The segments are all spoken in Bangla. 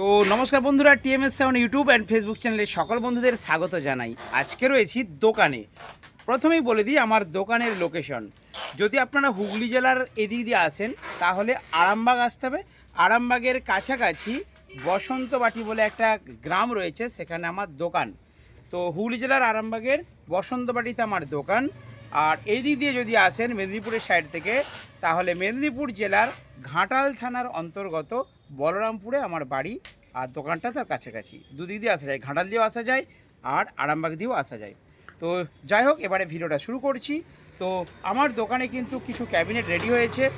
তো নমস্কার বন্ধুরা, TMS seven YouTube and Facebook চ্যানেলে সকল বন্ধুদের স্বাগত জানাই। আজকে রয়েছি দোকানে। প্রথমেই বলে দিই আমার দোকানের লোকেশন যদি আপনারা হুগলি জেলার এদিক দিয়ে আসেন, তাহলে আরামবাগ আসতে হবে। আরামবাগের কাছাকাছি বসন্তবাটি বলে একটা গ্রাম রয়েছে, সেখানে আমার দোকান। তো হুগলি জেলার আরামবাগের বসন্তবাটিতে আমার দোকান। আর এই দিক দিয়ে যদি আসেন মেদিনীপুরের সাইড থেকে, তাহলে মেদিনীপুর জেলার ঘাটাল থানার অন্তর্গত বলরামপুরে আমার বাড়ি আর দোকানটা তার কাছাকাছি। দুদিক দিয়ে আসা যায়, ঘাটাল দিয়েও আসা যায় আর আরামবাগ দিয়েও আসা যায়। তো যাই হোক, এবারে ভিডিওটা শুরু করছি। তো আমার দোকানে কিন্তু কিছু ক্যাবিনেট রেডি হয়েছে।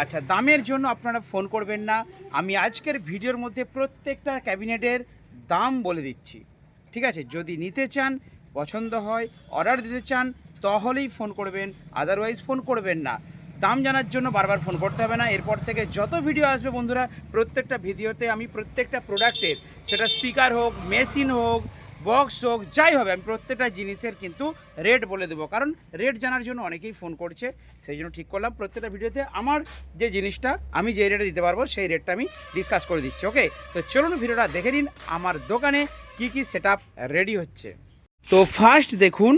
আচ্ছা দামের জন্য আপনারা ফোন করবেন না। আমি আজকের ভিডিওর মধ্যে প্রত্যেকটা ক্যাবিনেটের দাম বলে দিচ্ছি। ঠিক আছে? যদি নিতে চান, পছন্দ হয়, অর্ডার দিতে চান, তাহলেই ফোন করবেন। আদারওয়াইজ ফোন করবেন না। দাম জানার জন্য বারবার ফোন করতে হবে না। এরপর থেকে যত ভিডিও আসবে বন্ধুরা, প্রত্যেকটা ভিডিওতে আমি প্রত্যেকটা প্রোডাক্টের সেটা স্পিকার হোক মেশিন হোক বক্স হোক, যাই হবে, আমি প্রত্যেকটা জিনিসের কিন্তু রেট বলে দেবো। কারণ রেট জানার জন্য অনেকেই ফোন করছে, সেই জন্য ঠিক করলাম। প্রত্যেকটা ভিডিওতে আমার যে জিনিসটা, আমি যে রেটে দিতে পারব, সেই রেটটা আমি ডিসকাস করে দিচ্ছি ওকে তো চলুন ভিডিওটা দেখে নিন, আমার দোকানে কি কি সেট রেডি হচ্ছে। তো ফার্স্ট দেখুন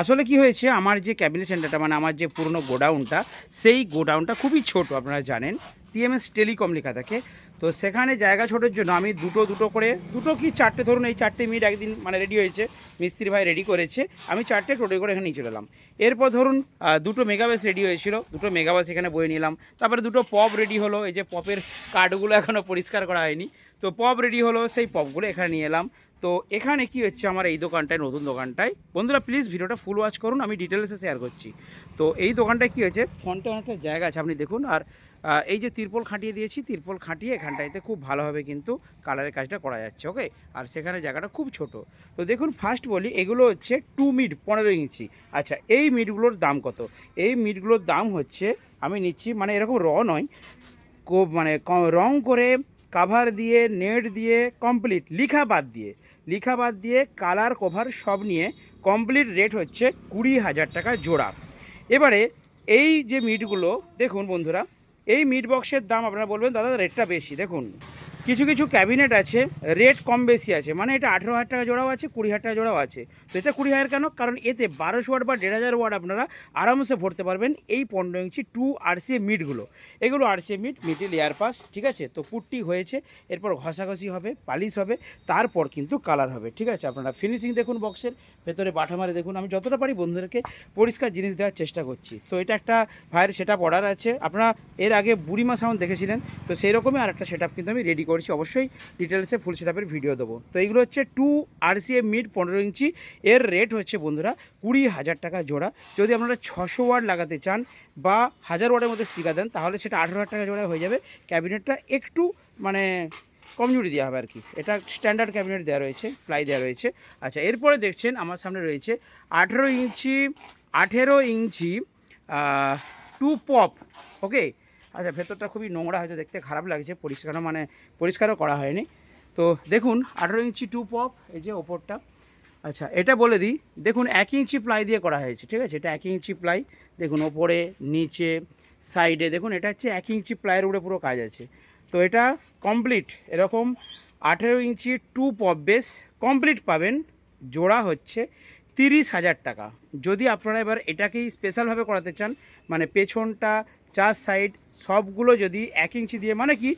আসলে কি হয়েছে, আমার যে ক্যাবিনেট সেন্টারটা মানে আমার যে পুরনো গোডাউনটা, সেই গোডাউনটা খুবই ছোট, আপনারা জানেন। টিএমএস টেলিকম লেখা থাকে। তো সেখানে জায়গা ছোটোর জন্য আমি দুটো দুটো করে, দুটো কি চারটে, ধরুন এই চারটে মিনিট একদিন মানে রেডি হয়েছে, মিস্ত্রি ভাই রেডি করেছে, আমি চারটে টোটো করে এখানে নিয়ে চলে এলাম। এরপর ধরুন দুটো মেগাবাস রেডি হয়েছিল, দুটো মেগাবাস এখানে বয়ে নিলাম। তারপরে দুটো পপ রেডি হলো, এই যে পপের কার্ডগুলো এখনও পরিষ্কার করা হয়নি। তো পপ রেডি হলো, সেই পপগুলো এখানে নিয়ে এলাম। তো এখানে কি হচ্ছে আমার এই দোকানটায়, নতুন দোকানটায়? বন্ধুরা প্লিজ ভিডিওটা ফুল ওয়াচ করুন, আমি ডিটেলসে শেয়ার করছি। তো এই দোকানটায় কি হয়েছে ফ্রন্টে অনেকটা জায়গা আছে, আপনি দেখুন, আর এই যে তিরপল খাটিয়ে দিয়েছি, তিরপল খাটিয়ে এখানটাইতে খুব ভালোভাবে কিন্তু কালারের কাজটা করা যাচ্ছে ওকে আর সেখানে জায়গাটা খুব ছোট। তো দেখুন ফার্স্ট বলি, এগুলো হচ্ছে টু মিড পনেরো ইঞ্চি। আচ্ছা এই মিটগুলোর দাম কত? এই মিটগুলোর দাম হচ্ছে, আমি নিচ্ছি মানে এরকম র নয় মানে রং করে কাভার দিয়ে নেট দিয়ে কমপ্লিট লিখা বাদ দিয়ে। লিখা বাদ দিয়ে কালার কভার সব নিয়ে কমপ্লিট রেট হচ্ছে কুড়ি হাজার টাকা জোড়া। এবারে এই যে মিটগুলো দেখুন বন্ধুরা, এই মিট বক্সের দাম আপনারা বলবেন, দাদা রেটটা বেশি, দেখুন। কিছু কিছু ক্যাবিনেট আছে রেট কম বেশি আছে মানে এটা আঠেরো হাজার টাকা জোড়াও আছে, কুড়ি হাজার টাকা জোড়াও আছে। তো এটা কুড়ি হাজার কেন? কারণ এতে বারোশো ওয়াট বা দেড় হাজার ওয়াট আপনারা আরামসে ভরতে পারবেন এই পনেরো ইঞ্চি টু আরসিএ মিটগুলো এগুলো আরসিএ মিট মিটে লেয়ার পাস ঠিক আছে? তো পুট্টি হয়েছে, এরপর ঘষাঘষি হবে, পালিশ হবে, তারপর কিন্তু কালার হবে, ঠিক আছে? আপনারা ফিনিশিং দেখুন বক্সের ভেতরে বাটা মারে দেখুন। আমি যতটা পারি বন্ধুদেরকে পরিষ্কার জিনিস দেওয়ার চেষ্টা করছি। তো এটা একটা ভাইয়ের সেট আপ অর্ডার আছে। আপনারা এর আগে বুড়িমা সাউন্ড দেখেছিলেন, তো সেই রকমই আর একটা সেট আপ কিন্তু আমি রেডি করেছি, অবশ্যই ডিটেলসে ফুল সেট আপের ভিডিও দেবো। তো এইগুলো হচ্ছে টু আরসিএম মিড পনেরো ইঞ্চি, এর রেট হচ্ছে বন্ধুরা কুড়ি হাজার টাকা জোড়া। যদি আপনারা ছশো ওয়াট লাগাতে চান বা হাজার ওয়াটের মধ্যে স্পিকার দেন, তাহলে সেটা আঠেরো হাজার টাকা জোড়া হয়ে যাবে। ক্যাবিনেটটা একটু মানে কমজোরি দেওয়া হবে আর কি। এটা স্ট্যান্ডার্ড ক্যাবিনেট দেওয়া রয়েছে প্লাই দেওয়া রয়েছে। আচ্ছা এরপরে দেখছেন আমার সামনে রয়েছে আঠেরো ইঞ্চি আঠেরো ইঞ্চি টু পপ ওকে আচ্ছা ভেতরটা খুবই নোংরা হয়তো দেখতে খারাপ লাগছে, পরিষ্কারও মানে পরিষ্কারও করা হয়নি। তো দেখুন, আঠেরো ইঞ্চি টু পপ এই যে ওপরটা। আচ্ছা এটা বলে দিই, দেখুন, এক ইঞ্চি প্লাই দিয়ে করা হয়েছে, ঠিক আছে? এটা এক ইঞ্চি প্লাই দেখুন, ওপরে, নিচে সাইডে দেখুন, এটা হচ্ছে এক ইঞ্চি প্লাইয়ের উপরে পুরো কাজ আছে। তো এটা কমপ্লিট এরকম আঠেরো inch to pop base complete পাবেন, জোড়া হচ্ছে তিরিশ হাজার টাকা। যদি আপনারা এবার এটাকেই স্পেশালভাবে করাতে চান মানে পেছনটা, চার সাইড সবগুলো যদি এক ইঞ্চি দিয়ে মানে কি,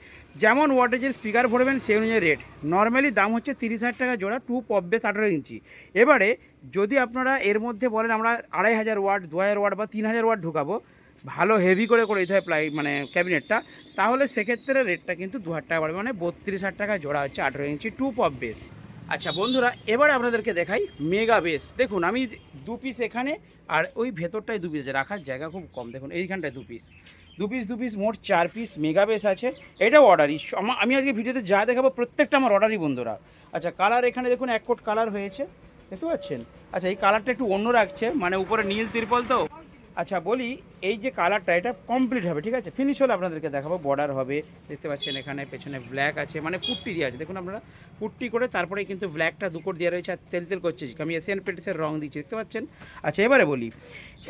যেমন ওয়াটেজের স্পিকার ভরবেন, সেই অনুযায়ী রেট নর্মালি দাম হচ্ছে তিরিশ হাজার টাকা জোড়া টু পপ বেস আঠেরো ইঞ্চি। এবারে যদি আপনারা এর মধ্যে বলেন, আমরা আড়াই হাজার ওয়াট দু হাজার ওয়াট বা তিন হাজার ওয়াট ঢুকাবো, ভালো হেভি করে করে দিতে হয় প্লাই মানে ক্যাবিনেটটা তাহলে সেক্ষেত্রে রেটটা কিন্তু দু হাজার টাকা বাড়বে মানে বত্রিশ হাজার টাকা জোড়া হচ্ছে আঠেরো ইঞ্চি টু পপ বেস আচ্ছা বন্ধুরা, এবারে আপনাদেরকে দেখাই মেগা বেস দেখুন, আমি দু পিস এখানে, আর ওই ভেতরটায় দু পিস রাখার জায়গা খুব কম। দেখুন, এইখানটায় দু পিস দু পিস দু পিস মোট চার পিস মেগা বেস আছে। এটাও অর্ডারই আমি আজকে ভিডিওতে যা দেখাবো, প্রত্যেকটা আমার অর্ডারই বন্ধুরা। আচ্ছা কালার এখানে দেখুন, এক কোট কালার হয়েছে। দেখতে পাচ্ছেন? আচ্ছা এই কালারটা একটু অন্য রাখছে মানে উপরে নীল তিরপল তো? আচ্ছা বলি এই যে কালারটা এটা কমপ্লিট হবে, ঠিক আছে? ফিনিশ হলে আপনাদেরকে দেখাবো বর্ডার হবে, দেখতে পাচ্ছেন এখানে, পেছনে ব্ল্যাক আছে মানে পুট্টি দেওয়া আছে। দেখুন আপনারা, পুট্টি করে তারপরে কিন্তু ব্ল্যাকটা দুকোট দেওয়া রয়েছে, আর তেল তেল করছে। আমি এশিয়ান পেটিসের রং দিচ্ছি, দেখতে পাচ্ছেন? আচ্ছা এবারে বলি,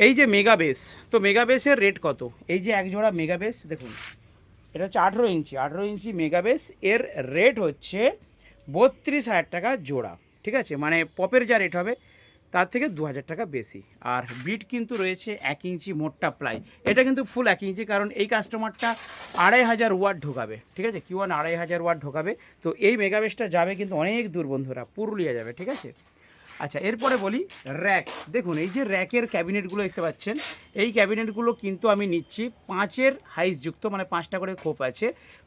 এই যে মেগা বেস তো মেগা বেসের রেট কত? এই যে এক জোড়া মেগা বেস দেখুন, এটা হচ্ছে আঠেরো ইঞ্চি আঠেরো ইঞ্চি মেগাবেস এর রেট হচ্ছে বত্রিশ হাজার টাকা জোড়া, ঠিক আছে? মানে পপের যা রেট হবে তার থেকে দু হাজার টাকা বেশি। আর বিট কিন্তু রয়েছে এক ইঞ্চি মোটটা প্লাই। এটা কিন্তু ফুল এক ইঞ্চি, কারণ এই কাস্টমারটা আড়াই হাজার ওয়াট ঢোকাবে, ঠিক আছে? কিউ ওয়ান আড়াই হাজার ওয়াট ঢোকাবে। তো এই মেগাবেসটা যাবে কিন্তু অনেক দূর, বন্ধুরা, পুরুলিয়া যাবে, ঠিক আছে? আচ্ছা এরপরে বলি র্যাক। দেখুন, এই যে র্যাকের ক্যাবিনেটগুলো দেখতে পাচ্ছেন, এই ক্যাবিনেটগুলো কিন্তু আমি নিচ্ছি পাঁচের হাইসযুক্ত মানে পাঁচটা করে খোপ আছে।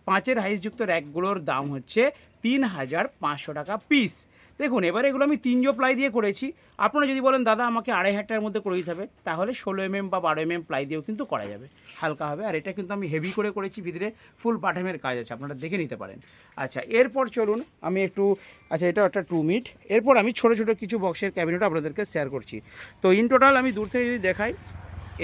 পাঁচের হাইসযুক্ত র্যাকগুলোর দাম হচ্ছে তিন হাজার পাঁচশো টাকা পিস দেখুন, এবারে এগুলো আমি তিনজো প্লাই দিয়ে করেছি। আপনারা যদি বলেন, দাদা, আমাকে আড়াই হাজার মধ্যে করে দিতে হবে, তাহলে ষোলো এমএম বা বারো এমএম প্লাই দিয়েও কিন্তু করা যাবে। হালকা হবে। আর এটা কিন্তু আমি হেভি করে করেছি, ভিতরে ফুল পাঠামের কাজ আছে, আপনারা দেখে নিতে পারেন। আচ্ছা এরপর চলুন, আমি একটু আচ্ছা এটা একটা টু মিট এরপর আমি ছোটো ছোটো কিছু বক্সের ক্যাবিনেট আপনাদেরকে শেয়ার করছি। তো ইন টোটাল আমি দূর থেকে যদি দেখাই,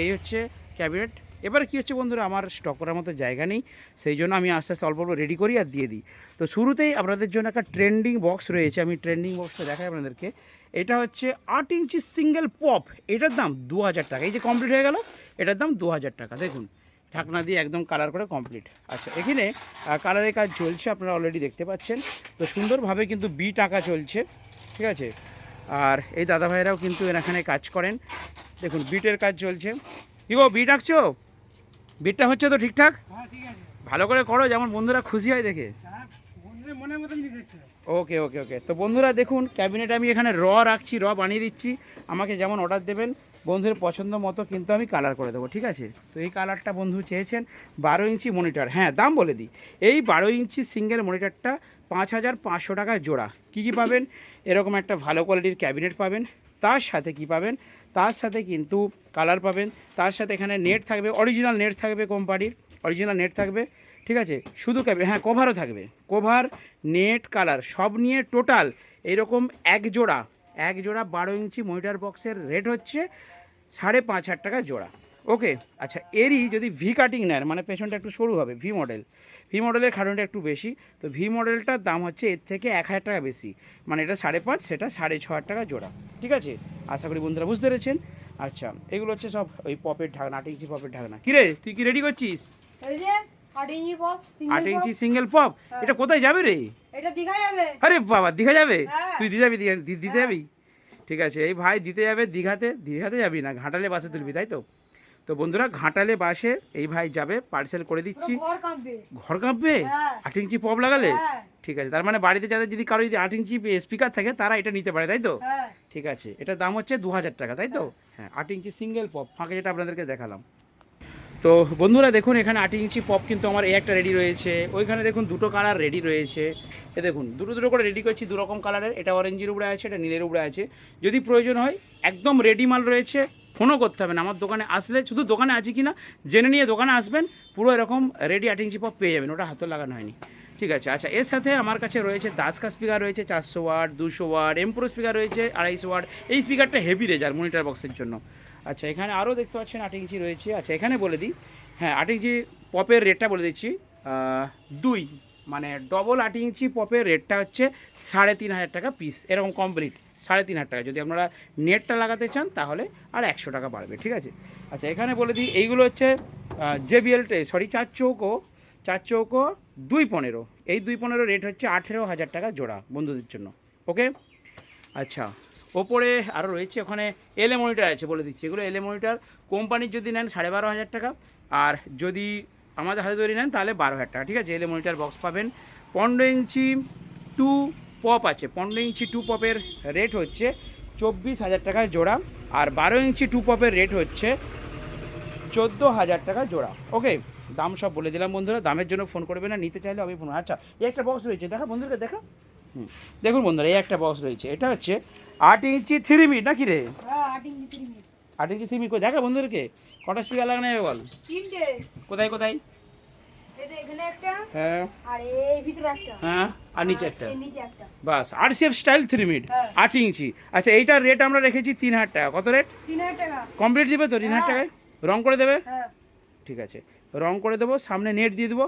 এই হচ্ছে ক্যাবিনেট এবার কী হচ্ছে বন্ধুরা? আমার স্টক করার মতো জায়গা নেই, সেই জন্য আমি আস্তে আস্তে অল্প অল্প রেডি করি আর দিয়ে দিই। তো শুরুতেই আপনাদের জন্য একটা ট্রেন্ডিং বক্স রয়েছে, আমি ট্রেন্ডিং বক্সটা দেখাই আপনাদেরকে। এটা হচ্ছে আট ইঞ্চি সিঙ্গেল পপ এটার দাম দু হাজার টাকা। এই যে কমপ্লিট হয়ে গেল, এটার দাম দু হাজার টাকা। দেখুন, ঢাকনা দিয়ে একদম কালার করে কমপ্লিট আচ্ছা এখানে কালারের কাজ চলছে, আপনারা অলরেডি দেখতে পাচ্ছেন। তো সুন্দরভাবে কিন্তু বি টাকা চলছে, ঠিক আছে? আর এই দাদা ভাইরাও কিন্তু এখানে কাজ করেন। দেখুন বিটের কাজ চলছে। কি গো বিট আঁকছো? বিটটা হচ্ছে তো ঠিকঠাক? হ্যাঁ ঠিক আছে। ভালো করে করো যেমন বন্ধুরা খুশি হয় দেখে। হ্যাঁ ওকে ওকে ওকে। তো বন্ধুরা দেখুন ক্যাবিনেট আমি এখানে র রাখছি র বানিয়ে দিচ্ছি। আমাকে যেমন অর্ডার দেবেন বন্ধুর পছন্দ মতো কিন্তু আমি কালার করে দেবো ঠিক আছে? তো এই কালারটা বন্ধু চেয়েছেন বারো ইঞ্চি মনিটর হ্যাঁ দাম বলে দিই। এই বারো ইঞ্চি সিঙ্গেল মনিটরটা পাঁচ হাজার পাঁচশো টাকা জোড়া। কী কী পাবেন? এরকম একটা ভালো কোয়ালিটির ক্যাবিনেট পাবেন। তার সাথে কি পাবেন? তার সাথে কিন্তু কালার পাবেন। তার সাথে এখানে নেট থাকবে অরিজিনাল নেট থাকবে কোম্পানির অরিজিনাল নেট থাকবে, ঠিক আছে? শুধু ক্যাবিনেট হ্যাঁ কভারও থাকবে। কভার নেট কালার সব নিয়ে টোটাল এরকম এক জোড়া এক জোড়া বারো ইঞ্চি মনিটার বক্সের রেট হচ্ছে সাড়ে পাঁচ হাজার টাকা জোড়া। ওকে আচ্ছা এরই যদি ভি কাটিং নেন মানে পেছনটা একটু সরু হবে ভি মডেল ভি মডেলের খাটনটা একটু বেশি তো ভি মডেলটার দাম হচ্ছে এর থেকে এক হাজার টাকা বেশি। মানে এটা সাড়ে পাঁচ সেটা সাড়ে ছ হাজার টাকা জোড়া। ঠিক আছে? আশা করি বন্ধুরা বুঝতে পেরেছেন। আচ্ছা এগুলো হচ্ছে সব ওই পপের ঢাকনা আট ইঞ্চি পপের ঢাকনা। কিরে তুই কি রেডি করছিস? আট ইঞ্চি সিঙ্গেল পপ। এটা কোথায় যাবে রে? এটা দীঘা যাবে। আরে বাবা দীঘা যাবে? হ্যাঁ। তুই দিতে যাবি দি- দিতে যাবি? ঠিক আছে এই ভাই দিতে যাবে দীঘাতে দীঘাতে যাবি না ঘাটালে বাসে তুলবি তাই তো? তো বন্ধুরা ঘাটালে বাসে এই ভাই যাবে পার্সেল করে দিচ্ছি। ঘর কাঁপবে। হ্যাঁ। আট ইঞ্চি পপ লাগালে? হ্যাঁ। ঠিক আছে তার মানে বাড়িতে যাদের যদি কারও যদি আট ইঞ্চি স্পিকার থাকে তারা এটা নিতে পারে তাই তো? হ্যাঁ। ঠিক আছে এটার দাম হচ্ছে দু হাজার টাকা তাই তো? হ্যাঁ। আট ইঞ্চি সিঙ্গেল পপ ফাঁকে যেটা আপনাদেরকে দেখালাম। তো বন্ধুরা দেখুন এখানে আট ইঞ্চি পপ কিন্তু আমার এই একটা রেডি রয়েছে। ওইখানে দেখুন দুটো কালার রেডি রয়েছে। এ দেখুন দুটো দুটো করে রেডি করছি দু রকম কালারের এটা অরেঞ্জের উপরে আছে এটা নীলের উপরে আছে। যদি প্রয়োজন হয় একদম রেডি মাল রয়েছে। ফোনও করতে হবে না। আমার দোকানে আসলে শুধু দোকানে আছে কি না জেনে নিয়ে দোকানে আসবেন, পুরো এরকম রেডি আট পপ পেয়ে যাবেন, ওটা হাতে লাগানো হয়নি। ঠিক আছে আচ্ছা এর সাথে আমার কাছে রয়েছে দাসকা স্পিকার রয়েছে চারশো ওয়াট, দুশো ওয়াট এমপ্রো স্পিকার রয়েছে আড়াইশো ওয়াট। এই স্পিকারটা হেভি রেজার মনিটার বক্সের জন্য। আচ্ছা এখানে আরও দেখতে পাচ্ছেন আট ইঞ্চি রয়েছে। আচ্ছা এখানে বলে দিই হ্যাঁ আট ইঞ্চি পপের রেটটা বলে দিচ্ছি দুই মানে ডবল আট ইঞ্চি পপের রেটটা হচ্ছে সাড়ে তিন হাজার টাকা পিস এরকম কমপ্লিট সাড়ে তিন হাজার টাকা। যদি আপনারা নেটটা লাগাতে চান, তাহলে আর একশো টাকা বাড়বে, ঠিক আছে? আচ্ছা এখানে বলে দিই, এইগুলো হচ্ছে জেবিএল সরি চার চৌকো চার চৌকো, দুই পনেরো। এই দুই পনেরো রেট হচ্ছে আঠেরো হাজার টাকা জোড়া বন্ধুদের জন্য, ওকে? আচ্ছা ওপরে আরও রয়েছে, ওখানে এলএ মনিটার আছে বলে দিচ্ছি। এগুলো এলএ মনিটার, কোম্পানির যদি নেন সাড়ে বারো হাজার টাকা, আর যদি আমাদের হাতে তৈরি নেন, তাহলে বারো হাজার টাকা, ঠিক আছে? এলএ মনিটার বক্স পাবেন। পনেরো ইঞ্চি, টু পপ আছে পনেরো ইঞ্চি টু পপের রেট হচ্ছে চব্বিশ হাজার টাকা জোড়া আর বারো ইঞ্চি টু পপের রেট হচ্ছে চোদ্দ হাজার টাকা জোড়া। ওকে দাম সব বলে দিলাম বন্ধুরা দামের জন্য ফোন করবে না নিতে চাইলে আমি ফোন আচ্ছা এই একটা বক্স রয়েছে দেখা বন্ধুরা দেখা? হুম দেখুন বন্ধুরা এই একটা বক্স রয়েছে এটা হচ্ছে আট ইঞ্চি থ্রি মিট নাকি রে? হ্যাঁ আট ইঞ্চি থ্রি মিট দেখা বন্ধুদেরকে কটা স্পিকার লাগানো যাবে বল? কোথায় কোথায়? হ্যাঁ। হ্যাঁ। আর নিচে একটা। বাস আর সিএফ স্টাইল থ্রি হ্যাঁ। আট ইঞ্চি। আচ্ছা এইটার রেট আমরা রেখেছি তিন হাজার টাকা। কত রেট তিন হাজার টাকা। কমপ্লিট দিবে তো? তিন হাজার হ্যাঁ। টাকায়? রং করে দেবে? হ্যাঁ। ঠিক আছে। রং করে দেবো সামনে নেট দিয়ে দেবো।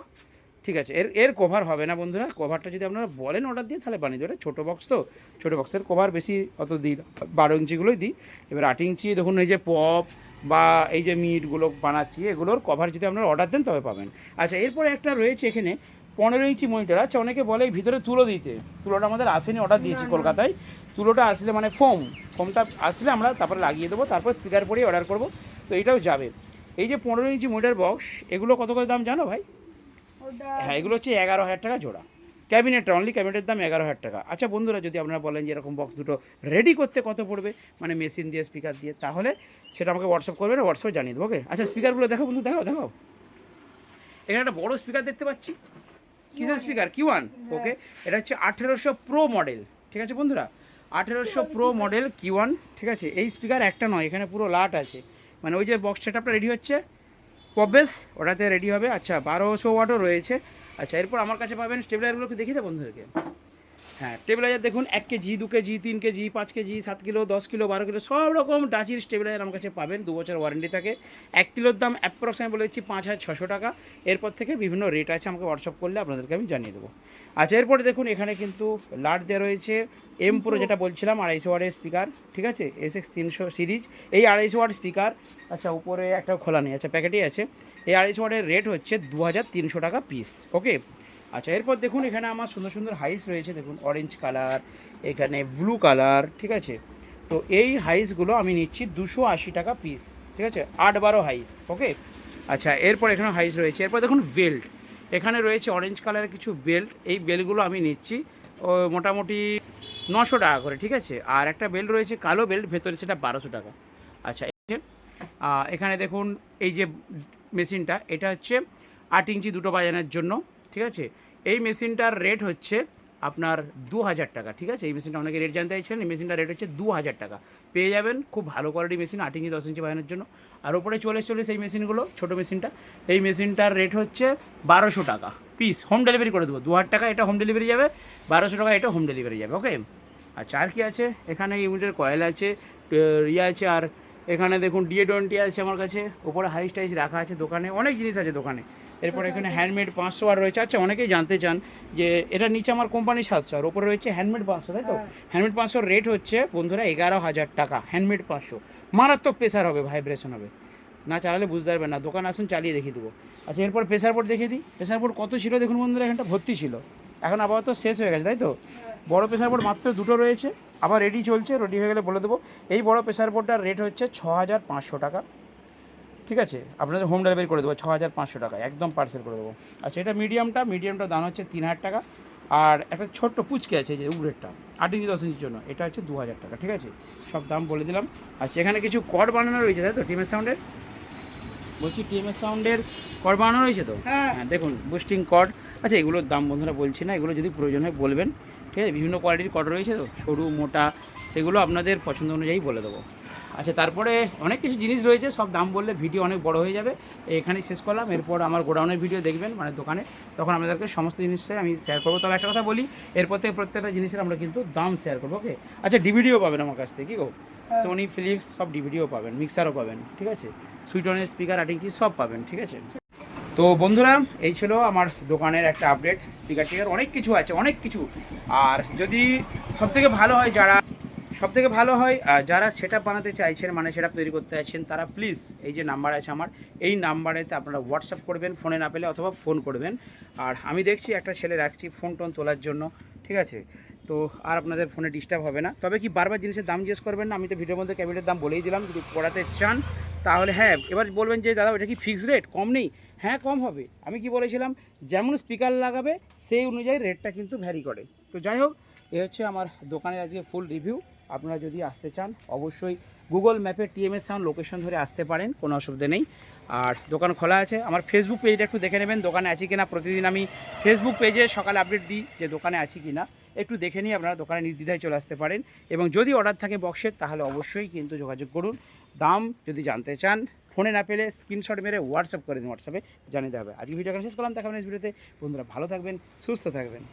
ঠিক আছে এর এর কভার হবে না বন্ধুরা। কভারটা যদি আপনারা বলেন অর্ডার দিয়ে তাহলে বানিয়ে দেবে। ছোটো বক্স তো। ছোটো বক্সের কভার বেশি অত দিই বারো ইঞ্চিগুলোই দিই। এবার আট ইঞ্চি দেখুন এই যে পপ বা এই যে মিটগুলো বানাচ্ছি এগুলোর কভার যদি আপনারা অর্ডার দেন তবে পাবেন। আচ্ছা এরপরে একটা রয়েছে এখানে। পনেরো ইঞ্চি মনিটর আচ্ছা অনেকে বলে এই ভিতরে তুলো দিতে। তুলোটা আমাদের আসেনি অর্ডার দিয়েছি কলকাতায়। তুলোটা আসলে মানে ফোম ফোমটা আসলে আমরা তারপরে লাগিয়ে দেবো তারপর স্পিকার পরেই অর্ডার করব তো এটাও যাবে। এই যে পনেরো ইঞ্চি মনিটর বক্স এগুলো কত করে দাম জানো ভাই? হ্যাঁ এগুলো হচ্ছে এগারো হাজার টাকা জোড়া। ক্যাবিনেটটা অনলি ক্যাবিনেটের দাম এগারো হাজার টাকা। আচ্ছা বন্ধুরা যদি আপনারা বলেন যে এরকম বক্স দুটো রেডি করতে কত পড়বে মানে মেশিন দিয়ে স্পিকার দিয়ে তাহলে সেটা আমাকে হোয়াটসঅ্যাপ করবেন হোয়াটসঅ্যাপ জানিয়ে দেবো ওকে আচ্ছা স্পিকারগুলো দেখো বন্ধু দেখো দেখো। এখানে একটা বড় স্পিকার দেখতে পাচ্ছি। কিসের স্পিকার কি ওয়ান ওকে এটা হচ্ছে আঠেরোশো প্রো মডেল ঠিক আছে বন্ধুরা? আঠেরোশো প্রো মডেল কি ওয়ান ঠিক আছে? এই স্পিকার একটা নয়, এখানে পুরো লাট আছে। মানে ওই যে বক্স সেটআপটা রেডি হচ্ছে। পবেস ওটাতে রেডি হবে। আচ্ছা বারোশো ওয়াটও রয়েছে। আচ্ছা এরপর আমার কাছে পাবেন স্টেবিলাইজারগুলোকে দেখিয়ে দেয় বন্ধুদেরকে। হ্যাঁ স্টেবিলাইজার দেখুন, এক কেজি, দু কেজি, তিন কেজি, পাঁচ কেজি, সাত কিলো, দশ কিলো, বারো কিলো, সব রকম ডাচির স্টেবিলাইজার আমার কাছে পাবেন, দু বছর ওয়ারেন্টি থাকে। এক কিলোর দাম অ্যাপ্রক্স আমি বলে দিচ্ছি পাঁচ হাজার ছশো টাকা। এরপর থেকে বিভিন্ন রেট আছে, আমাকে হোয়াটসঅ্যাপ করলে আপনাদেরকে আমি জানিয়ে দেবো। আচ্ছা এরপরে দেখুন, এখানে কিন্তু লাট দেওয়া রয়েছে এম প্রো যেটা বলছিলাম, আড়াইশো ওয়াটের স্পিকার ঠিক আছে? এস এক্স তিনশো সিরিজ এই আড়াইশো ওয়াট স্পিকার আচ্ছা উপরে একটা খোলা নেই আচ্ছা প্যাকেটই আছে। এই আড়াইশো ওয়াটের রেট হচ্ছে দু হাজার তিনশো টাকা পিস ওকে আচ্ছা এরপর দেখুন এখানে আমার সুন্দর সুন্দর হাইস রয়েছে, দেখুন অরেঞ্জ কালার এখানে ব্লু কালার ঠিক আছে? তো এই হাইসগুলো আমি নিচ্ছি দুশো আশি টাকা পিস ঠিক আছে? আট বারো হাইস ওকে আচ্ছা এরপর এখানে হাইস রয়েছে। এরপর দেখুন বেল্ট এখানে রয়েছে অরেঞ্জ কালারের কিছু বেল্ট এই বেল্টগুলো আমি নিচ্ছি মোটামুটি নশো টাকা করে, ঠিক আছে? আর একটা বেল্ট রয়েছে কালো বেল্ট ভেতরে সেটা বারোশো টাকা। আচ্ছা এখানে দেখুন এই যে মেশিনটা এটা হচ্ছে আট ইঞ্চি দুটো বাজানোর জন্য, ঠিক আছে? এই মেশিনটার রেট হচ্ছে আপনার দু হাজার টাকা, ঠিক আছে? এই মেশিনটা অনেকে রেট জানতে চাইছেন, এই মেশিনটার রেট হচ্ছে দু হাজার টাকা। পেয়ে যাবেন খুব ভালো কোয়ালিটি মেশিন আট ইঞ্চি, দশ ইঞ্চি বাজানোর জন্য। আর ওপরে চলে চলে সেই মেশিনগুলো, ছোটো মেশিনটা, এই মেশিনটার রেট হচ্ছে বারোশো টাকা পিস হোম ডেলিভারি করে দেবো। দু হাজার টাকা এটা হোম ডেলিভারি যাবে, বারোশো টাকা এটা হোম ডেলিভারি যাবে ওকে আচ্ছা আর কি আছে? এখানে ইউনিটের কয়েল আছে ইয়ে আছে, আর এখানে দেখুন ডিএ টোয়েন্টি আছে আমার কাছে। ওপরে হাইস টাইস রাখা আছে দোকানে, অনেক জিনিস আছে দোকানে। এরপর এখানে হ্যান্ডমেড পাঁচশো আর রয়েছে। আচ্ছা অনেকেই জানতে চান যে এটা নিচে আমার কোম্পানি সাতশো আর ওপরে রয়েছে হ্যান্ডমেড পাঁচশো তাই তো? হ্যান্ডমেড পাঁচশোর রেট হচ্ছে বন্ধুরা এগারো হাজার টাকা হ্যান্ডমেড পাঁচশো। মারাত্মক প্রেসার হবে ভাইব্রেশন হবে। না চালালে বুঝতে পারবেন না দোকান আসুন চালিয়ে দেখিয়ে দেবো। আচ্ছা এরপর প্রেসার বোর্ড দেখিয়ে দিই। প্রেসার বোর্ড কত ছিল? দেখুন বন্ধুরা এখানটা ভর্তি ছিল। এখন আপাতত শেষ হয়ে গেছে তাই তো? বড় প্রেসার বোর্ড মাত্র দুটো রয়েছে আবার রেডি চলছে রেডি হয়ে গেলে বলে দেবো। এই বড় প্রেসার বোর্ডটার রেট হচ্ছে ছ হাজার পাঁচশো টাকা। ঠিক আছে? আপনাদের হোম ডেলিভারি করে দেবো ছ হাজার পাঁচশো টাকা একদম পার্সেল করে দেবো। আচ্ছা এটা মিডিয়ামটা মিডিয়ামটার দাম হচ্ছে তিন হাজার টাকা। আর একটা ছোট্ট পুচকে আছে যে উবরেটটা আট ইঞ্চি দশ ইঞ্চির জন্য এটা হচ্ছে দু হাজার টাকা ঠিক আছে? সব দাম বলে দিলাম। আচ্ছা এখানে কিছু কড বানানো রয়েছে তাই তো টিমের সাউন্ডের বলছি টিএমএস সাউন্ডের কর বানানো রয়েছে তো? হ্যাঁ। হ্যাঁ দেখুন বুস্টিং কর্ড আচ্ছা এগুলোর দাম বন্ধুরা বলছি না এগুলো যদি প্রয়োজন হয় বলবেন। ঠিক আছে বিভিন্ন কোয়ালিটির কর্ড রয়েছে তো? সরু মোটা সেগুলো আপনাদের পছন্দ অনুযায়ী বলে দেবো। আচ্ছা তারপরে অনেক কিছু জিনিস রয়েছে সব দাম বললে ভিডিও অনেক বড় হয়ে যাবে। এখানেই শেষ করলাম এরপর আমার গোডাউনের ভিডিও দেখবেন মানে দোকানে। তখন আপনাদেরকে সমস্ত জিনিসটাই আমি শেয়ার করব। তবে একটা কথা বলি এরপর থেকে প্রত্যেকটা জিনিসের আমরা কিন্তু দাম শেয়ার করব ওকে আচ্ছা ডিভিডিও পাবেন আমার কাছ থেকে কি গো? সোনি ফিলিপস সব ডিভিডিও পাবেন মিক্সারও পাবেন ঠিক আছে? সুইটনের স্পিকার আটিংচি সব পাবেন ঠিক আছে? তো বন্ধুরা এই ছিল আমার দোকানের একটা আপডেট স্পিকার টিকার অনেক কিছু আছে অনেক কিছু। আর যদি সব থেকে ভালো হয় যারা সব থেকে ভালো হয় যারা সেট বানাতে চাইছেন মানে সেট তৈরি করতে চাইছেন, তারা প্লিজ এই যে নাম্বার আছে আমার, এই নাম্বারেতে আপনারা হোয়াটসঅ্যাপ করবেন ফোনে না পেলে অথবা ফোন করবেন। আর আমি দেখছি একটা ছেলে রাখছি ফোন টোন তোলার জন্য, ঠিক আছে? তো আর আপনাদের ফোনে ডিস্টার্ব হবে না। তবে কি বারবার জিনিসের দাম জিজ্ঞেস করবেন না? আমি তো ভিডিওর মধ্যে ক্যাবিনেটের দাম বলেই দিলাম, যদি পড়াতে চান, তাহলে হ্যাঁ এবার বলবেন যে, দাদা ওটা কি ফিক্সড রেট কম নেই? হ্যাঁ কম হবে। আমি কি বলেছিলাম? যেমন স্পিকার লাগাবে, সেই অনুযায়ী রেটটা কিন্তু ভ্যারি করে। তো যাই হোক এ হচ্ছে আমার দোকানের আজকে ফুল রিভিউ আপনারা যদি আসতে চান, অবশ্যই গুগল ম্যাপে টিএমএস সাউন্ড লোকেশন ধরে আসতে পারেন, কোনো অসুবিধা নেই। আর দোকান খোলা আছে, আমার ফেসবুক পেজটা একটু দেখে নেবেন, দোকানে আছি কিনা, প্রতিদিন আমি ফেসবুক পেজে সকালে আপডেট দিই যে দোকানে আছি কিনা। একটু দেখে নিয়ে আপনারা দোকানে নির্দ্বিধায় চলে আসতে পারেন। এবং যদি অর্ডার থাকে বক্সের তাহলে অবশ্যই কিন্তু যোগাযোগ করুন। দাম যদি জানতে চান, ফোনে না পেলে স্ক্রিনশট মেরে হোয়াটসঅ্যাপ করে দিন হোয়াটসঅ্যাপে জানিয়ে দেবে আজকে ভিডিও শেষ করলাম দেখাবেন এই ভিডিওতে বন্ধুরা, ভালো থাকবেন, সুস্থ থাকবেন।